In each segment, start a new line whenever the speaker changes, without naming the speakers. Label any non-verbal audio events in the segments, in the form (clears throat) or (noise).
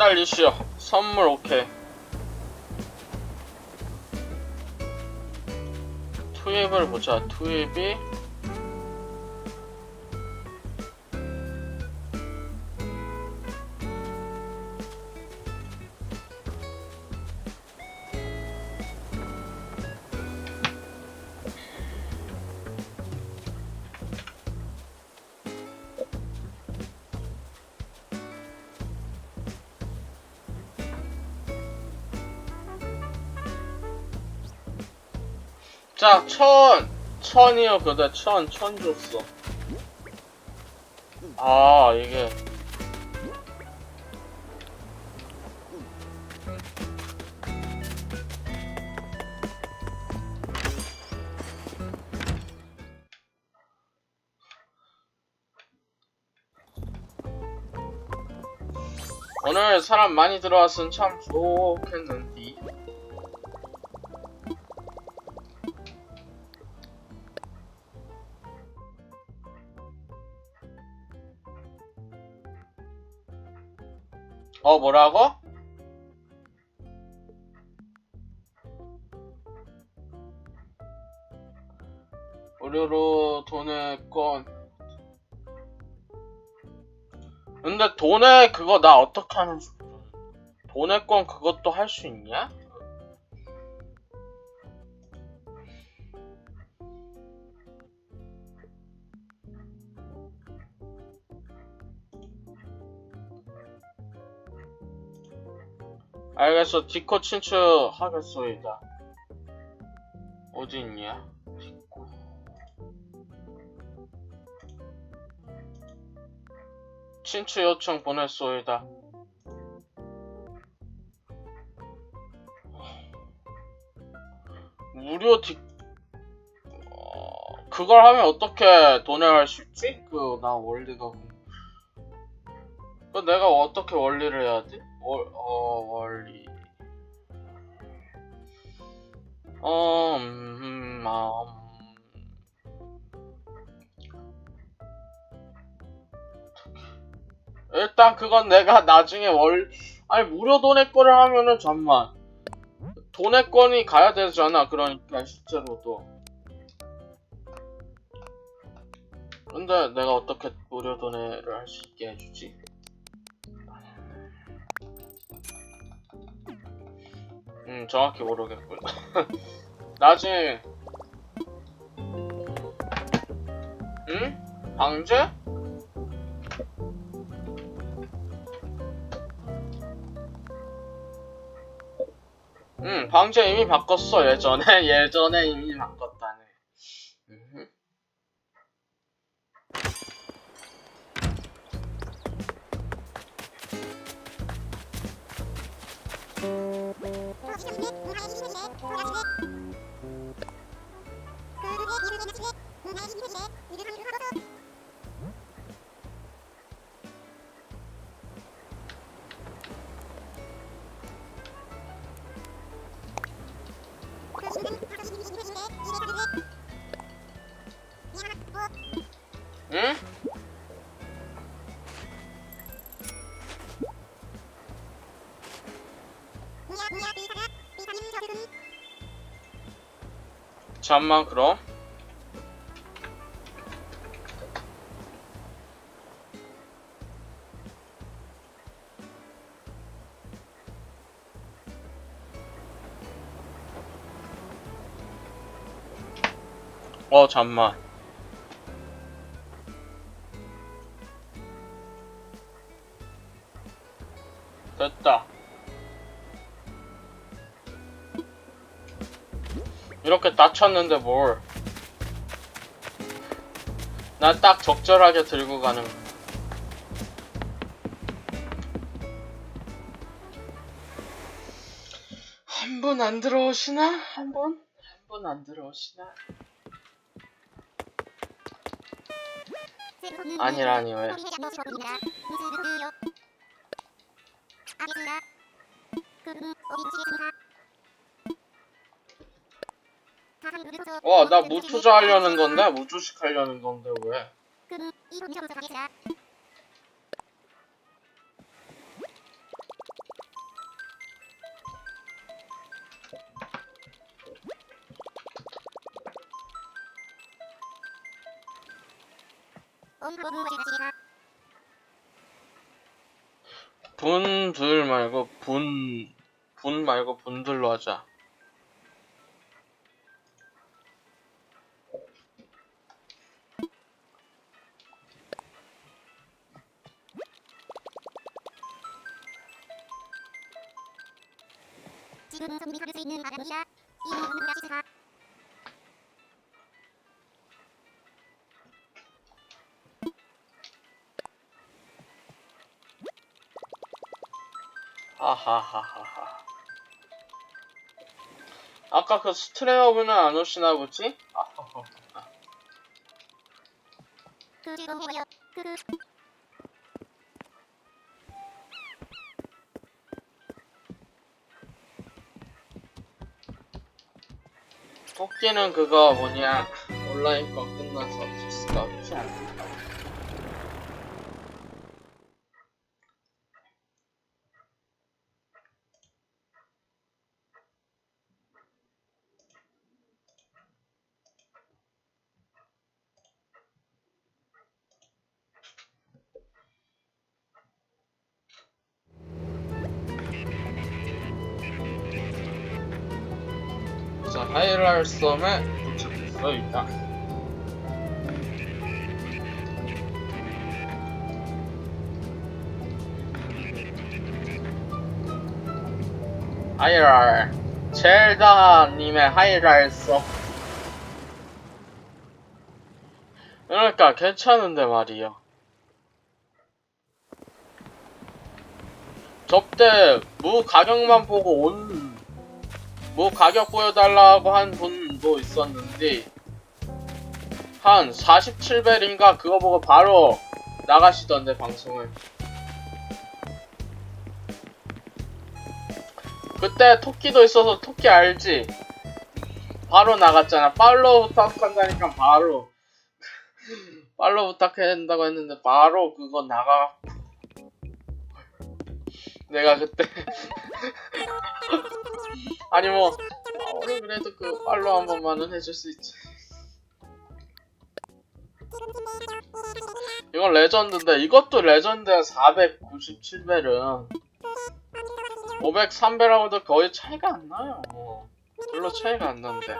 기다리시오. 선물 오케이. 투입을 보자. 투입이 자, 천! 천이요, 그대, 천, 천 줬어. 아, 이게. 오늘 사람 많이 들어왔으면 참 좋겠는데. 뭐라고? 무료로 돈의 건. 근데 돈의 그거 나 어떻게 하는지 돈의 건 그것도 할 수 있냐? 알겠어. 디코 친추하겠소이다. 어디 있냐? 디코. 친추 요청 보냈소이다. 무료 디, 어, 그걸 하면 어떻게 돈을 할 수 있지? 그, 나 원리가. 그 내가 어떻게 원리를 해야 돼? 월, 어, 원리. 어, 음, 아, 음. 일단 그건 내가 나중에 월, 아니, 무료 돈의 거를 하면은, 잠만. 돈의 건이 가야 되잖아, 그러니까, 실제로도. 근데 내가 어떻게 무료 돈을 할수 있게 해주지? 음, 정확히 모르겠고요. (laughs) 나중에 응? 방제? 응, 방제 이미 바꿨어, 예전에. (laughs) 예전에 이미 바꿨다 友達で友達で友達で友達で 잠만 그럼. 어 잠만. 다쳤는데 뭘. 난 딱 적절하게 들고 가는 거. 한분 안 들어오시나? 한 분? 한 분 안 들어오시나? 아니라니 왜? 와, 나 뭐 뭐 무투자 하려는 건데? 무주식 뭐 하려는 건데, 왜? 분들 말고 분, 분 말고 분들로 하자.
지금 성립할 수 있는 바람이야. 이 부분은 다시 사.
하하하하하. 아까 그 스트레어분은 안 오시나 보지? 아하하.
그 즐거워요. 그
토끼는 그거 뭐냐 온라인 거 끝나서 질 수가 없지? 자, 하이랄 섬에 도착했어, 일단. 하이랄. 젤다님의 하이랄 섬. 그러니까 괜찮은데 말이야. 접대 무 가격만 보고 온 뭐 가격 보여달라고 한 분도 있었는데 한 47벨인가 그거 보고 바로 나가시던데 방송을. 그때 토끼도 있어서 토끼 알지? 바로 나갔잖아. 팔로우 부탁한다니까 바로. (laughs) 팔로우 부탁해야 된다고 했는데 바로 그거 나가 내가 그때. (laughs) 아니 뭐 어, 우리 그래도 그 팔로우 한 번만은 해줄 수 있지. 이건 레전드인데 이것도 레전드야. 497벨은 503벨하고도 거의 차이가 안 나요. 별로 차이가 안 나는데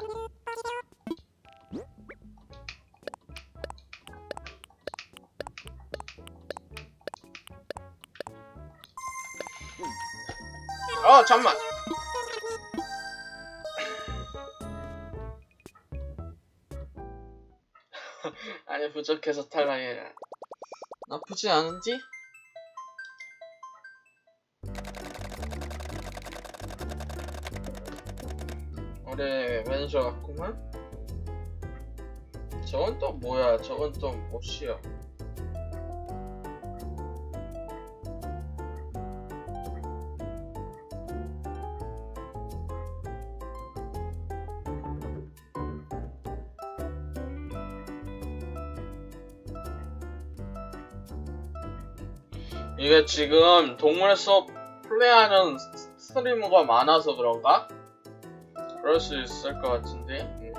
어 잠만. (laughs) 아니 부족해서 탈락해라 나쁘지 않은지? 우리 매니저 같구만 저건 또 뭐야? 저건 또 못이야 이게 지금 동물 수업 플레이하는 스- 스트리머가 많아서 그런가? 그럴 수 있을 것 같은데. 음.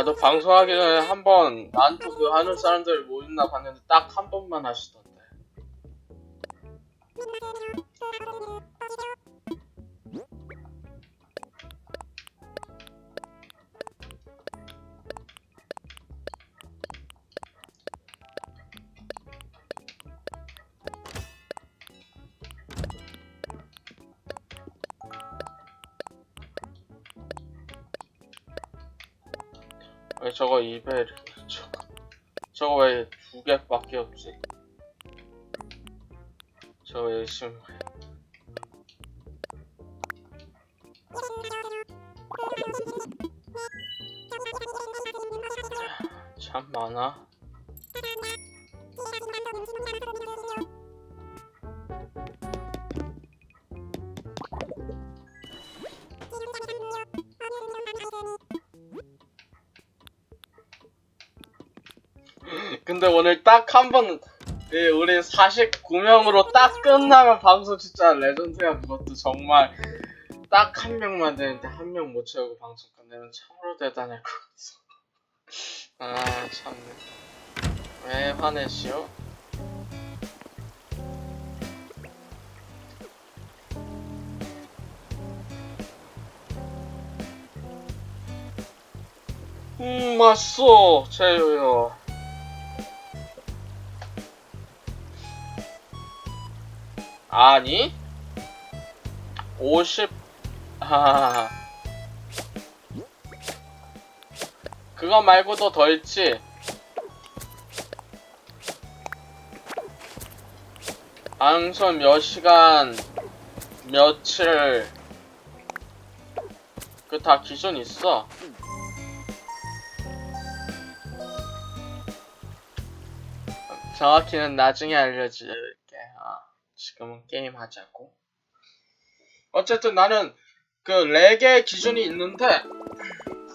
나도 방송하기 전에 한번 나한테 그 하는 사람들 뭐 있나 봤는데 딱 한 번만 하시던데. 저거 이벨 저거 저거 왜 두 개밖에 없지? 저거 열심히 참 많아. 근데 오늘 딱 한 번, 예, 우리 49명으로 딱 끝나면 방송 진짜 레전드야. 그것도 정말 딱 한 명만 되는데 한 명 못 채우고 방송 끝내면 참으로 대단할 것 같아. 아, 참네. 왜 화내시오? 음, 맛있어, 제요요. 아니? 50 아, 그거 말고도 더 있지? 방송 몇 시간 며칠? 그 다 기준 있어. 정확히는 나중에 알려줄게 아. 지금은 게임 하자고. 어쨌든 나는 그 4개의 기준이 있는데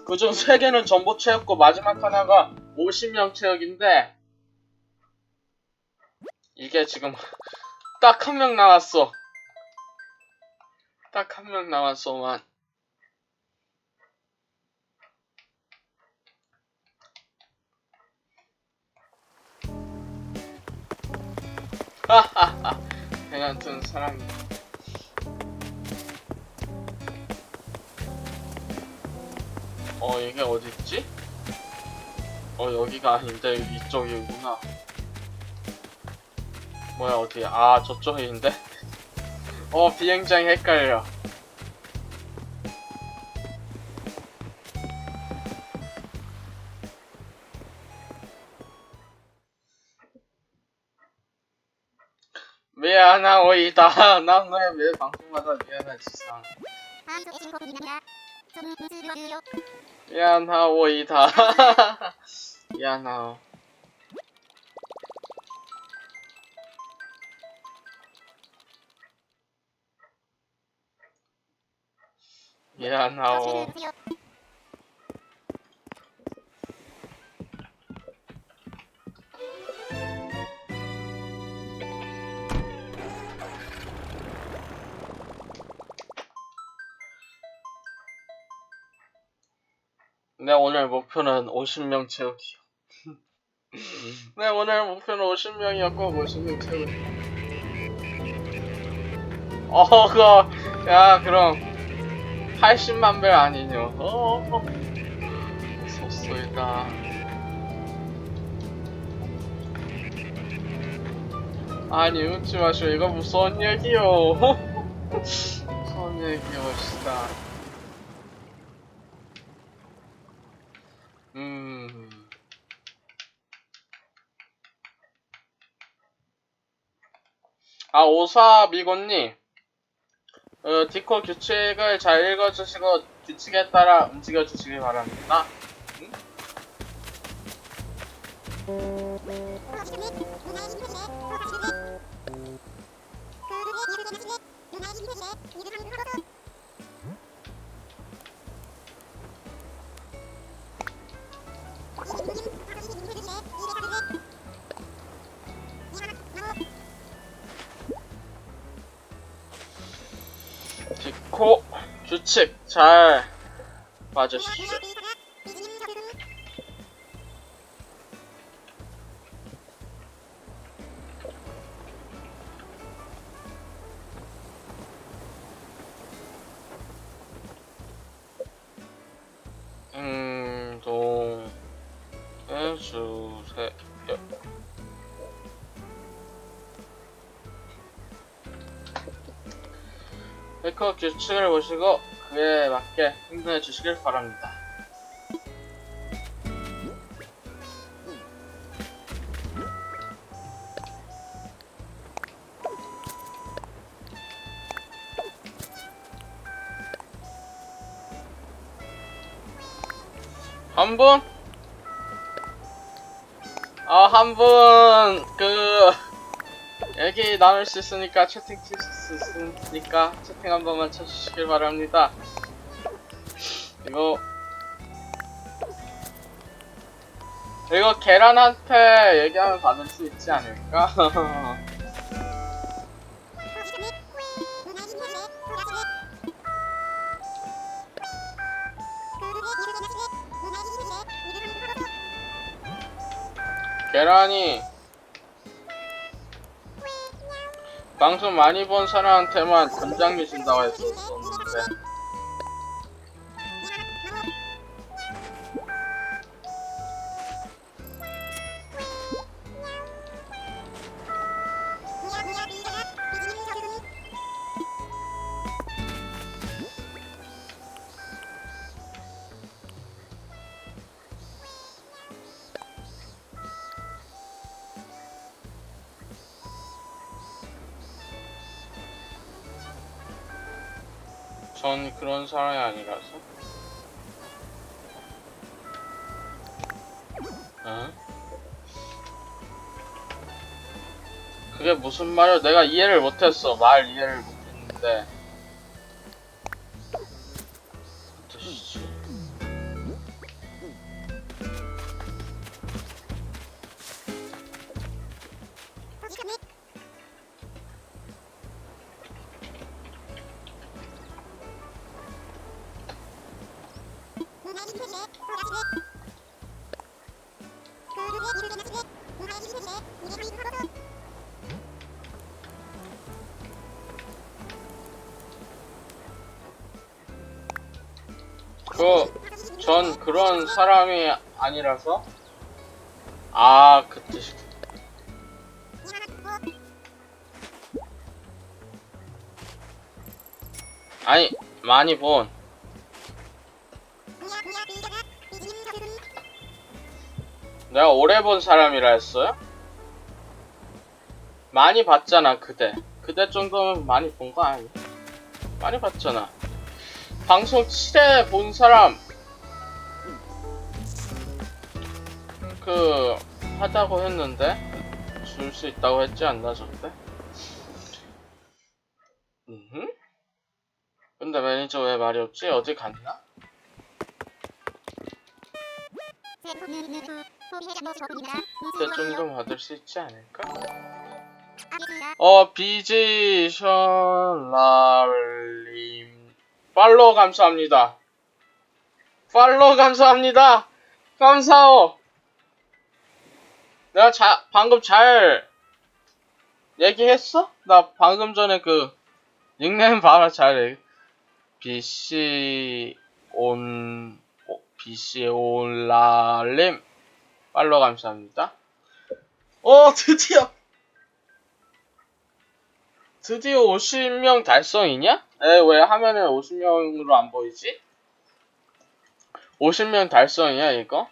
그중 3개는 전부 채웠고 마지막 하나가 50명 채우기인데 이게 지금 (laughs) 딱 한명 남았어. 딱 한명 남았어만. 하하하. 든 사람이 어 이게 어딨지? 어 여기가 아닌데 이쪽이구나 뭐야 어디야 아 저쪽인데? (laughs) 어 비행장이 헷갈려 미안하오이다 난왜매 방송마다 미안하지 상
아이도 애칭 고민이랍니다. 좀 무스러워요.
미안하오이다 미안하오 미안하오 내 오늘 목표는 50명 채우기요 내 오늘 목표는 50명이었고 50명 채우기. 어 그거 야 그럼 80만 배 아니뇨. 어 속소이다 아니 웃지 마시오. 이거 무서운 얘기요? (laughs) 무서운 얘기요 시다 오사미곤님. 어, 디코 규칙을 잘 읽어주시고 규칙에 따라 움직여주시기 바랍니다. 디 규칙 잘 봐주십시오. 음, 동, 해주세요. 해커 규칙을 보시고 그에 맞게 행동해 주시길 바랍니다. 한 분? 아, 한 분, 그, 얘기 나눌 수 있으니까, 채팅 칠 수 있으니까, 채팅 한 번만 쳐주시길 바랍니다. 이거, 이거 계란한테 얘기하면 받을 수 있지 않을까? (laughs) 계란이 방송 많이 본 사람한테만 권장해 준다고 했었는데 그런 사람이 아니라서? 어? 그게 무슨 말이야? 내가 이해를 못했어. 말 이해를 못했는데 전 그런 사람이 아니라서? 아 그 뜻이. 아니 많이 본. 내가 오래 본 사람이라 했어요? 많이 봤잖아 그대. 그대 정도면 많이 본 거 아니야? 많이 봤잖아. 방송 7회 본 사람 그 하다고 했는데 줄 수 있다고 했지 않나 저때? 음? 근데 매니저 왜 말이 없지? 어디 갔나? 정도 받을 수 있지 않을까? 어, 비지션라님 팔로우 감사합니다. 팔로우 감사합니다. 감사호. 내가 자, 방금 잘 얘기했어? 나 방금 전에 그 닉네임 봐라 잘. BC 온 오, BC 온라님 팔로우 감사합니다. 어 드디어 드디어 50명 달성이냐? 에, 왜 화면에 50명으로 안 보이지? 50명 달성이야, 이거?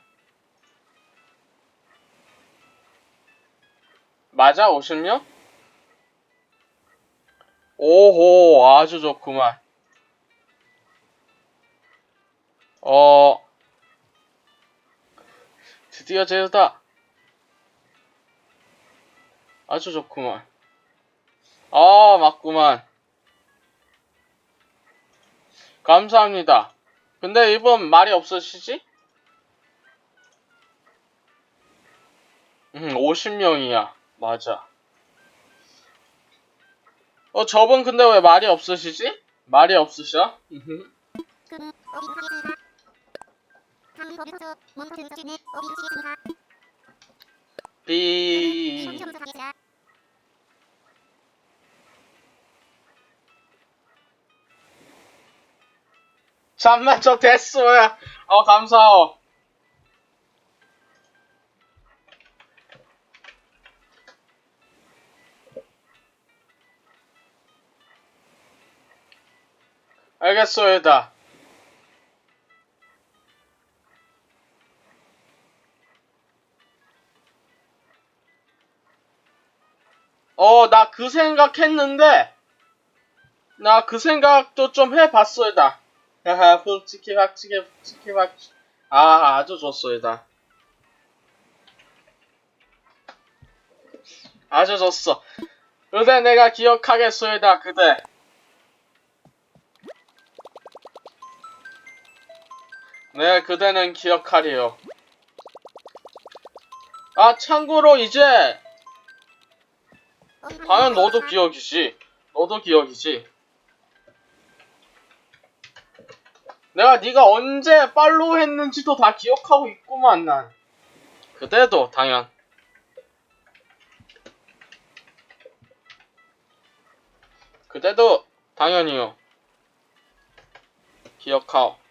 맞아, 50명? 오호, 아주 좋구만. 어, 드디어 제로다. 아주 좋구만. 아, 맞구만. 감사합니다. 근데 이번 말이 없으시지? 음, 50명이야. 맞아. 어, 저분 근데 왜 말이 없으시지? 말이 없으셔? 비... 잠만 저 됐어요. 어 감사워. 알겠소이다. 어, 나 그 생각했는데, 나 그 생각도 좀 해봤소이다. 하하, 솔직히 확치게, 솔직히 확, 아, 아주 좋소이다. 아주 좋소. 그대 내가 기억하겠소이다, 그대. 네, 그대는 기억하리요. 아, 참고로 이제, 과연 너도 기억이지. 너도 기억이지. 내가 네가 언제 팔로우 했는지도 다 기억하고 있구만, 난. 그대도, 당연. 그대도 당연히요. 기억하오.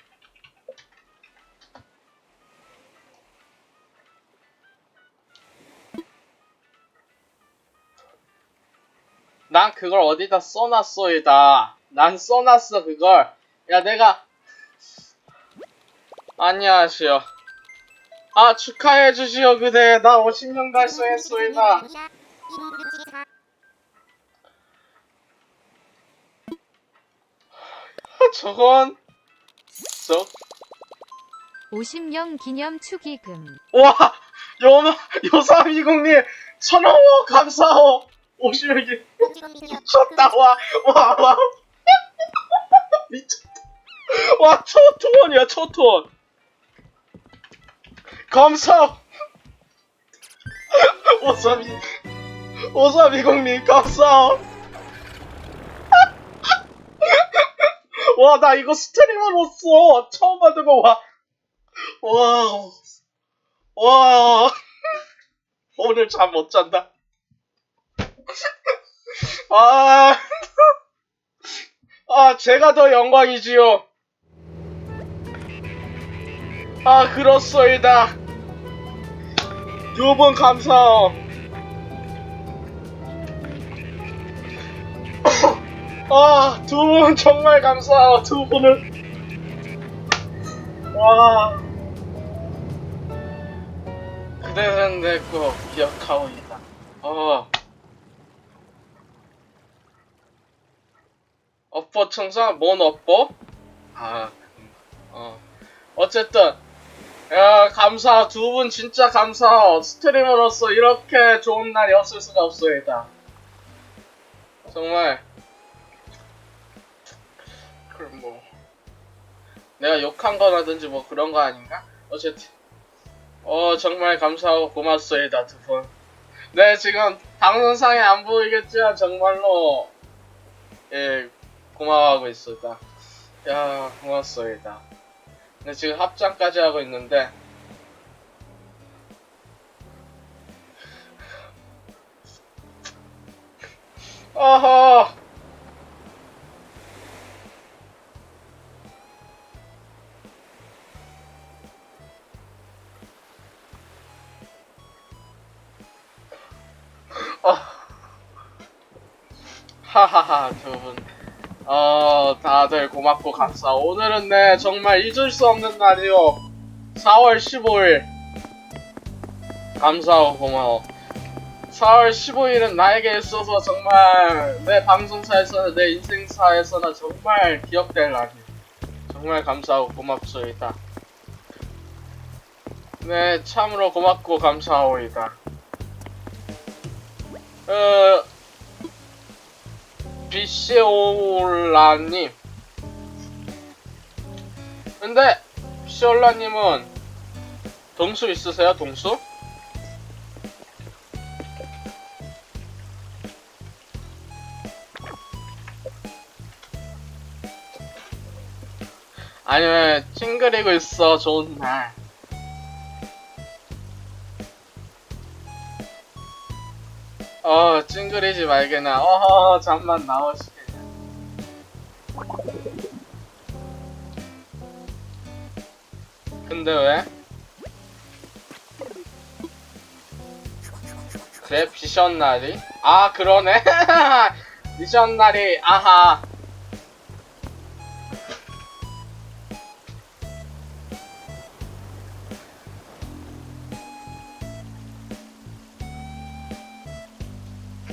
난 그걸 어디다 써놨어이다. 난 써놨어 그걸. 야 내가 안녕하시오. 아 축하해 주시오 그대. 나 50년 달성했소이다. (laughs) 저건 저
50년 기념 축의금.
와, 요, 요삼이공님, 천원 감사호. 오시면 미쳤다, (laughs) 와, 와, 와. (laughs) 미쳤다. 와, 초토원이야, 초토원. 감사. (laughs) 오삼이, 오삼이공님, 감사호. 와, 나 이거 스트리머로서 처음 받은 거, 와. 와, 와, 오늘 잠 못 잔다. 아, 아, 제가 더 영광이지요. 아, 그렇소이다. 두분 감사합니다. 아, 두 분 정말 감사해요. 두 분을. 와. 그대는 내거 기억하고 있다. 어. 업보 청사? 뭔 업보? 아, 어. 어쨌든, 야, 감사. 두 분 진짜 감사. 스트리머로서 이렇게 좋은 날이 없을 수가 없소이다. 정말. 그럼 뭐. 내가 욕한 거라든지 뭐 그런 거 아닌가? 어쨌든. 어, 정말 감사하고 고맙소이다, 두 분. 네, 지금 방송상에 안 보이겠지만 정말로, 예, 고마워하고 있습니다. 야, 고맙소이다. 근데 지금 합장까지 하고 있는데, 어허! 어. 하하하 두 분. 어 다들 고맙고 감사. 오늘은 네 정말 잊을 수 없는 날이요. 4월 15일. 감사하고 고마워. 4월 15일은 나에게 있어서 정말 내 방송사에서나 내 인생사에서나 정말 기억될 날이. 정말 감사하고 고맙소이다. 네 참으로 고맙고 감사하오이다. 어, 비시올라님. 근데, 비시올라님은 동수 있으세요, 동수? 아니면, 찡그리고 있어, 좋은 날. 어, 찡그리지 말게나. 어허, 잠만 나오시겠냐. 근데 왜? 그래, 비션 날이? 아, 그러네. (laughs) 미션 날이, 아하.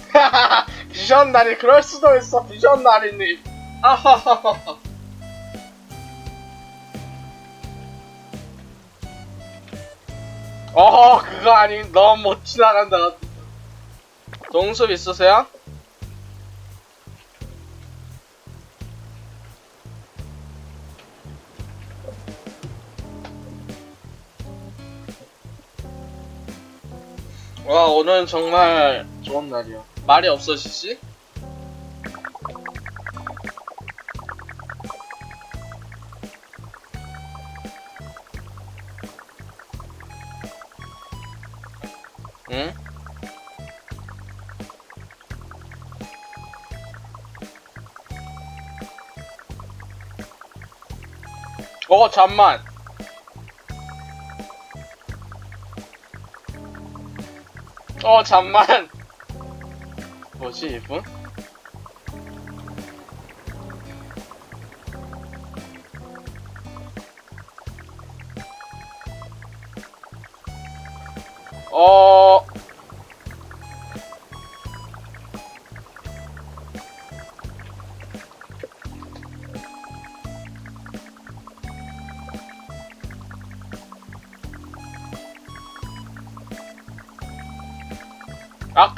(laughs) 비전 날이 그럴 수도 있어. 비전 날이니 아하하하 어 그거 아니 너무 못 지나간다. 동숲 있으세요? 와 오늘은 정말 좋은 날이야 말이 없으시지? 응? 어 잠만 어 잠만 뭐지 이분?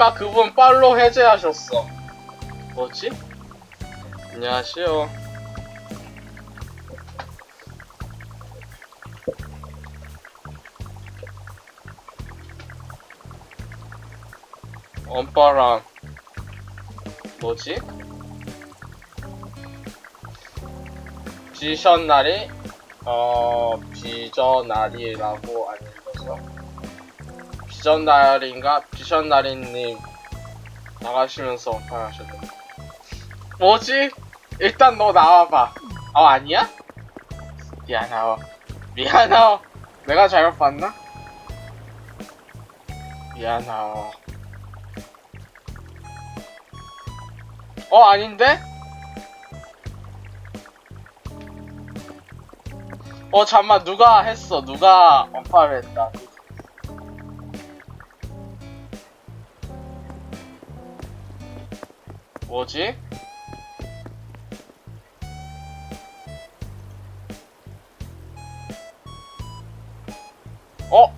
아까 그분 빨로 해제하셨어. 뭐지? 안녕하세요. 엄빠랑 뭐지? 비션 날이 어 비전 날이라고 안 읽어서 비전 날인가 비션 날이님 나가시면서 언팔하셨는데 뭐지? 일단 너 나와봐. 어 아니야? 미안하오. 미안하오. 내가 잘못 봤나? 미안하오. 어 아닌데? 어 잠만 누가 했어 누가 언파를 했다 뭐지? 어?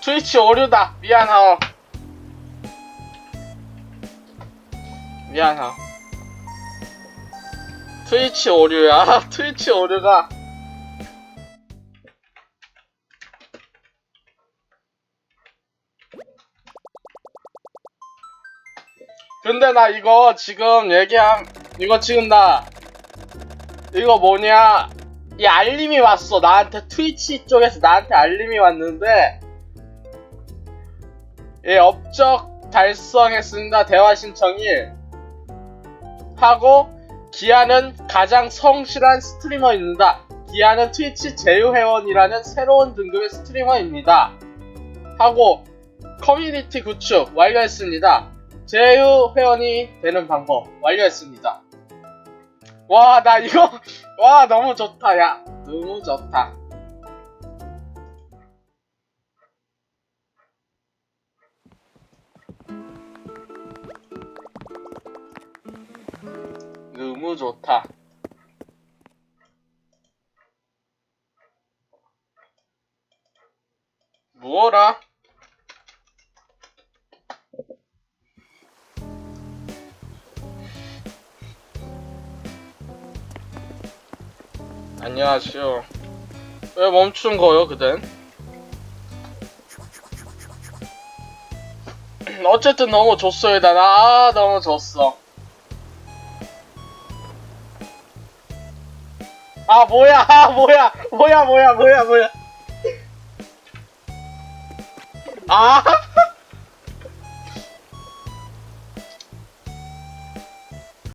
트위치 오류다 미안하오 미안하오 트위치 오류야 (laughs) 트위치 오류가 근데 나 이거 지금 얘기함 이거 지금 나 이거 뭐냐 이 알림이 왔어. 나한테 트위치 쪽에서 나한테 알림이 왔는데 예 업적 달성했습니다. 대화 신청일 하고 기아는 가장 성실한 스트리머입니다. 기아는 트위치 제휴 회원이라는 새로운 등급의 스트리머입니다. 하고 커뮤니티 구축 완료했습니다 제휴 회원이 되는 방법 완료했습니다. 와, 나 이거, (laughs) 와, 너무 좋다, 야. 너무 좋다. 너무 좋다. 뭐라? 안녕하세요. 왜 멈춘 거요, 그댄? (clears throat) 어쨌든 너무 좋소요, 나. 아, 너무 좋소. 아, 뭐야, 아, 뭐야, 뭐야, 뭐야, 뭐야, 뭐야. 아,